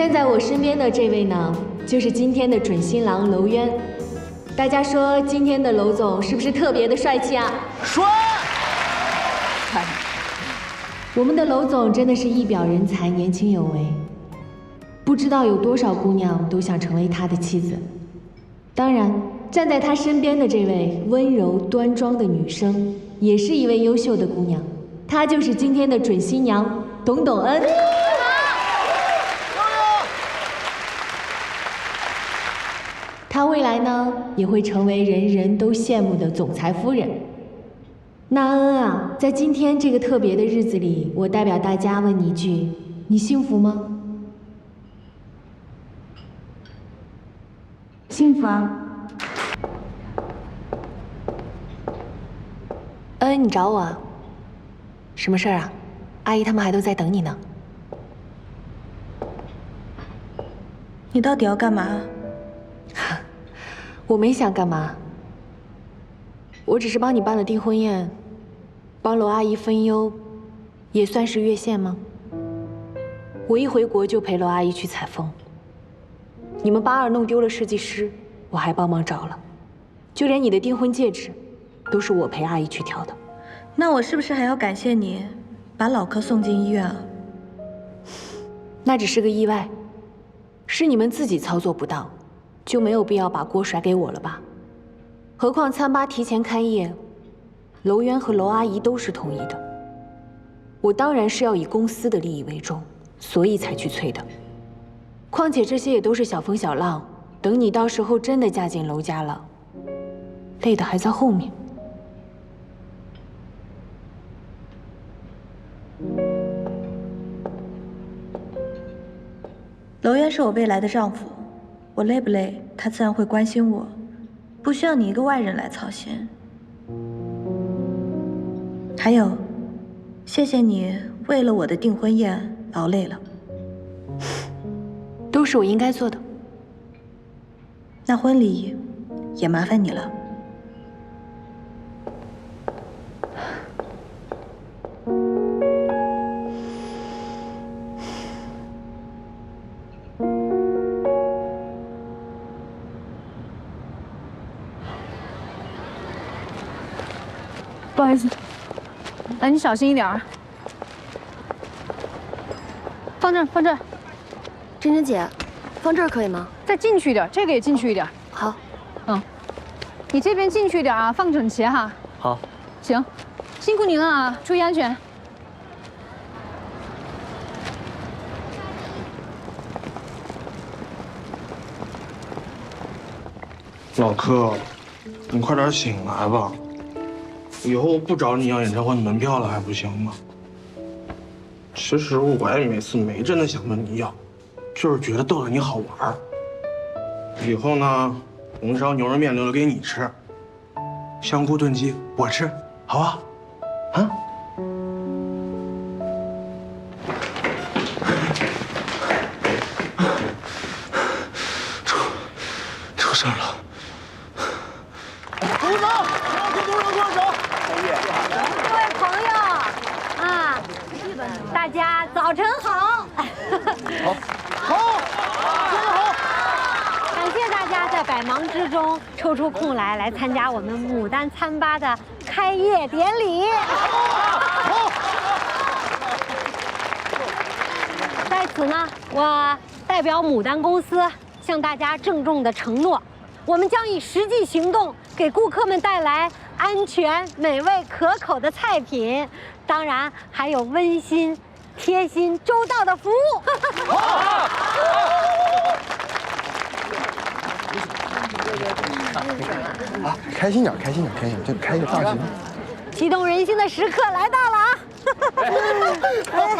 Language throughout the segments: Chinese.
站在我身边的这位呢，就是今天的准新郎娄渊。大家说今天的娄总是不是特别的帅气啊？帅！我们的娄总真的是一表人才，年轻有为。不知道有多少姑娘都想成为他的妻子。当然，站在他身边的这位温柔端庄的女生，也是一位优秀的姑娘。她就是今天的准新娘董董恩。她未来呢，也会成为人人都羡慕的总裁夫人。那恩啊，在今天这个特别的日子里，我代表大家问你一句：你幸福吗？幸福啊！恩，你找我啊？什么事儿啊？阿姨他们还都在等你呢。你到底要干嘛？我没想干嘛，我只是帮你办了订婚宴，帮罗阿姨分忧，也算是越线吗？我一回国就陪罗阿姨去采风。你们八二弄丢了设计师，我还帮忙找了，就连你的订婚戒指，都是我陪阿姨去挑的。那我是不是还要感谢你，把老柯送进医院啊？那只是个意外，是你们自己操作不当。就没有必要把锅甩给我了吧？何况餐吧提前开业，楼渊和楼阿姨都是同意的。我当然是要以公司的利益为重，所以才去催的。况且这些也都是小风小浪，等你到时候真的嫁进楼家了，累的还在后面。楼渊是我未来的丈夫。我累不累，他自然会关心我，不需要你一个外人来操心。还有，谢谢你为了我的订婚宴劳累了，都是我应该做的。那婚礼也麻烦你了。好意思，来，你小心一点啊。放这儿，放这儿。珍珍姐，放这儿可以吗？再进去一点，这个也进去一点。好。嗯，你这边进去一点啊，放整齐哈。好。行，辛苦您了啊，注意安全。老柯，你快点醒来吧。以后不找你要演唱会门票了还不行吗？其实我也每次没真的想问你要，就是觉得逗逗你好玩。以后呢，红烧牛肉面留着给你吃，香菇炖鸡我吃，好不好？啊？出出事了！鼓掌！给董事长鼓掌！各位朋友啊，大家早晨好！好，好，真好！感谢大家在百忙之中抽出空来来参加我们牡丹餐吧的开业典礼。好，在此呢，我代表牡丹公司向大家郑重的承诺，我们将以实际行动给顾客们带来。安全、美味、可口的菜品，当然还有温馨、贴心、周到的服务。好，开心点，开心点，开心点，就开个大吉。激动人心的时刻来到了啊！现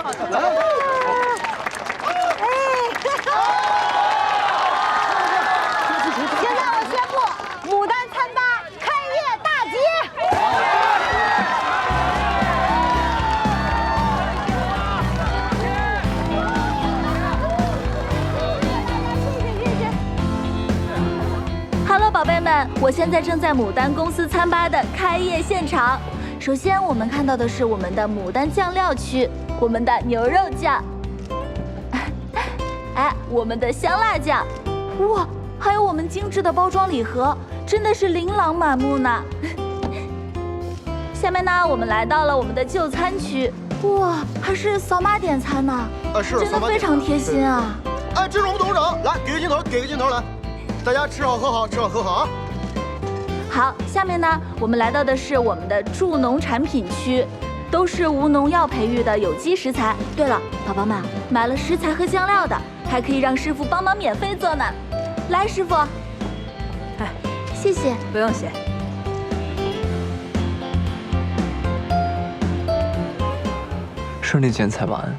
我现在正在牡丹公司餐吧的开业现场。首先，我们看到的是我们的牡丹酱料区，我们的牛肉酱。哎，我们的香辣酱，哇，还有我们精致的包装礼盒，真的是琳琅满目呢。下面呢，我们来到了我们的就餐区，哇，还是扫码点餐呢，啊，是真的非常贴心啊。哎，这是我们董事长，来给个镜头，给个镜头来，大家吃好喝好，吃好喝好啊。好，下面呢，我们来到的是我们的助农产品区，都是无农药培育的有机食材。对了，宝宝们，买了食材和酱料的，还可以让师傅帮忙免费做呢。来，师傅，哎，谢谢，不用谢。顺利剪彩完，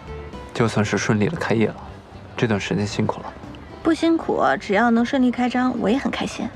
就算是顺利的开业了。这段时间辛苦了。不辛苦，只要能顺利开张，我也很开心。